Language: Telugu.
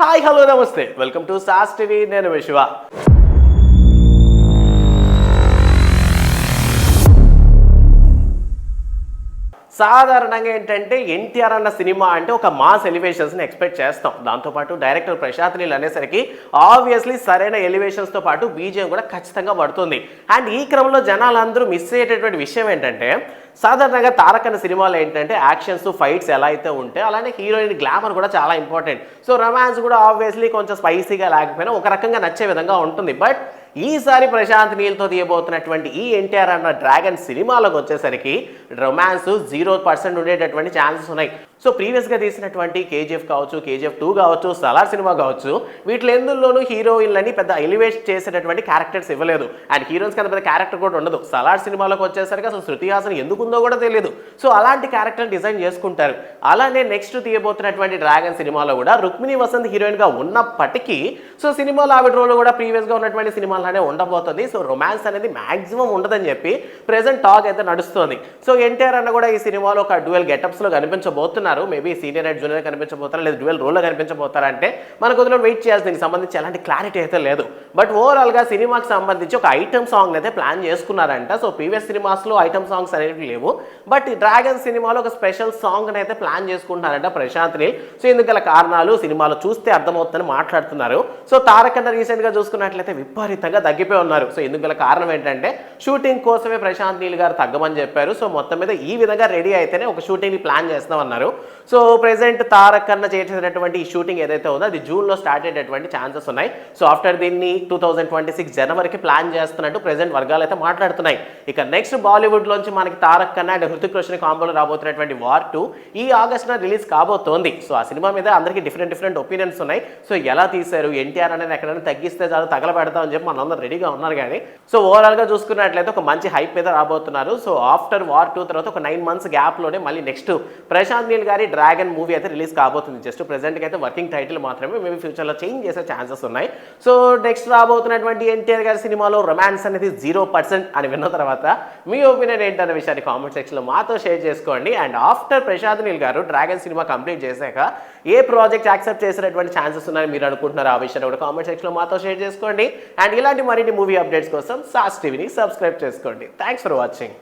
Hi hello namaste. Welcome to sauce TV నేను విశ్వ సాధారణంగా ఏంటంటే ఎన్టీఆర్ అన్న సినిమా అంటే ఒక మాస్ ఎలివేషన్స్ని ఎక్స్పెక్ట్ చేస్తాం. దాంతోపాటు డైరెక్టర్ ప్రశాంత్ నీల్ అనేసరికి ఆబ్వియస్లీ సరైన ఎలివేషన్స్తో పాటు బీజియం కూడా ఖచ్చితంగా పడుతుంది. అండ్ ఈ క్రమంలో జనాలందరూ మిస్ అయ్యేటటువంటి విషయం ఏంటంటే సాధారణంగా తారకన్న సినిమాలు ఏంటంటే యాక్షన్స్ ఫైట్స్ ఎలా అయితే ఉంటే అలానే హీరోయిన్ గ్లామర్ కూడా చాలా ఇంపార్టెంట్ సో రొమాన్స్ కూడా ఆబ్వియస్లీ కొంచెం స్పైసీగా లేకపోయినా ఒక రకంగా నచ్చే విధంగా ఉంటుంది. బట్ ఈసారి ప్రశాంత్ నీల్తో తీయబోతున్నటువంటి ఈ ఎన్టీఆర్ అన్న డ్రాగన్ సినిమాలోకి వచ్చేసరికి రొమాన్స్ జీరో పర్సెంట్ ఉండేటటువంటి ఛాన్సెస్ ఉన్నాయి. సో ప్రీవియస్గా తీసినటువంటి కేజీఎఫ్ కావచ్చు కేజీఎఫ్ టూ కావచ్చు సలార్ సినిమా కావచ్చు వీటిలో ఎందులోనూ హీరోయిన్లని పెద్ద ఎలివేట్ చేసేటటువంటి క్యారెక్టర్స్ ఇవ్వలేదు. అండ్ హీరోయిన్స్ కింద పెద్ద క్యారెక్టర్ కూడా ఉండదు. సలార్ సినిమాలోకి వచ్చేసరికి అసలు శృతి హాసన్ ఎందుకు ఉందో కూడా తెలియదు. సో అలాంటి క్యారెక్టర్ డిజైన్ చేసుకుంటారు. అలానే నెక్స్ట్ తీయబోతున్నటువంటి డ్రాగన్ సినిమాలో కూడా రుక్మిణి వసంత్ హీరోయిన్గా ఉన్నప్పటికీ సో సినిమాలో ఆవిడ రోల్ కూడా ప్రీవియస్గా ఉన్నటువంటి అలానే ఉండబోతుంది. సో రొమాన్స్ అనేది మాక్సిమం ఉండదని చెప్పి ప్రెసెంట్ టాక్ అయితే నడుస్తుంది. సో ఎన్టీఆర్ అన్న కూడా ఈ సినిమాలో ఒక డ్యూయల్ గెటప్స్లో కనిపించబోతున్నారు. మేబీ సీనియర్ అండ్ జూనియర్ కనిపించబోతారా లేదా డ్యూయల్ రోల్లో కనిపించబోతారా అంటే మన కొద్దిలో వెయిట్ చేయాల్సి దీనికి సంబంధించి ఎలాంటి క్లారిటీ అయితే లేదు. బట్ ఓవరాల్గా సినిమాకి సంబంధించి ఒక ఐటమ్ సాంగ్ అయితే ప్లాన్ చేసుకున్నారంట. సో ప్రీవియస్ సినిమాస్లో ఐటమ్ సాంగ్స్ అనేవి లేవు. బట్ డ్రాగన్ సినిమాలో ఒక స్పెషల్ సాంగ్ అయితే ప్లాన్ చేసుకుంటున్నారంట ప్రశాంత్ నీల్. సో ఇందుకు గల కారణాలు సినిమాలో చూస్తే అర్థమవుతుందని మాట్లాడుతున్నారు. సో తారకన్న రీసెంట్గా చూసుకున్నట్లయితే విపరీతంగా తగ్గిపోయి ఉన్నారు. సో ఇందుకు గల కారణం ఏంటంటే షూటింగ్ కోసమే ప్రశాంత్ నీల్ గారు తగ్గమని చెప్పారు. సో మొత్తం మీద ఈ విధంగా రెడీ అయితేనే ఒక షూటింగ్ని ప్లాన్ చేస్తామన్నారు సో ప్రెసెంట్ తారక్ కన్న చేసేటటువంటి ఈ షూటింగ్ ఏదైతే ఉందో అది జూన్లో స్టార్ట్ అయ్యేటటువంటి ఛాన్సెస్ ఉన్నాయి. సో ఆఫ్టర్ దీన్ని టూ థౌజండ్ ట్వంటీ సిక్స్ జనవరికి ప్లాన్ చేస్తున్నట్టు ప్రెసెంట్ వర్గాలు అయితే మాట్లాడుతున్నాయి. ఇక నెక్స్ట్ బాలీవుడ్లోంచి మనకి తారక్ కన్నా అండ్ హృతిక్ రోషన్ కాంబోలో రాబోతున్నటువంటి వార్ టూ ఈ ఆగస్టున రిలీజ్ కాబోతోంది. సో ఆ సినిమా మీద అందరికీ డిఫరెంట్ డిఫరెంట్ ఒపీనియన్స్ ఉన్నాయి. సో ఎలా తీశారు? ఎన్టీఆర్ అనేది ఎక్కడైనా తగ్గిస్తే చాలు తగలబెడతామని చెప్పి మనందరం రెడీగా ఉన్నారు కానీ సో ఓవరాల్గా చూసుకున్నట్లయితే ఒక మంచి హైప్ మీద రాబోతున్నారు. సో ఆఫ్టర్ వార్ టూ తర్వాత ఒక నైన్ మంత్స్ గ్యాప్లోనే మళ్ళీ నెక్స్ట్ ప్రశాంత్ నీల్ గారి డ్రాగన్ మూవీ అయితే రిలీజ్ కాబోతుంది. జస్ట్ ప్రెసెంట్కి అయితే వర్కింగ్ టైటిల్ మాత్రమే. మేబీ ఫ్యూచర్లో చేంజ్ చేసే ఛాన్సెస్ ఉన్నాయి. సో నెక్స్ట్ రాబోతున్నటువంటి ఎన్టీఆర్ గారి సినిమాలో రొమాన్స్ అనేది జీరో పర్సెంట్ అని విన్న తర్వాత మీ ఒపీనియన్ ఏంటనే విషయాన్ని కామెంట్ సెక్షన్లో మాతో షేర్ చేసుకోండి. అండ్ ఆఫ్టర్ ప్రశాంత్ నీల్ గారు డ్రాగన్ సినిమా కంప్లీట్ చేశాక ఏ ప్రాజెక్ట్ యాక్సెప్ట్ చేసినటువంటి ఛాన్సెస్ ఉన్నాయని మీరు అనుకుంటున్నారు ఆ విషయాన్ని కూడా కామెంట్ సెక్షన్లో మాతో షేర్ చేసుకోండి. అండ్ ఇలా ఇలాంటి మరిన్ని మూవీ అప్డేట్స్ కోసం సాస్ టీవీని సబ్స్క్రైబ్ చేసుకోండి. Thanks for watching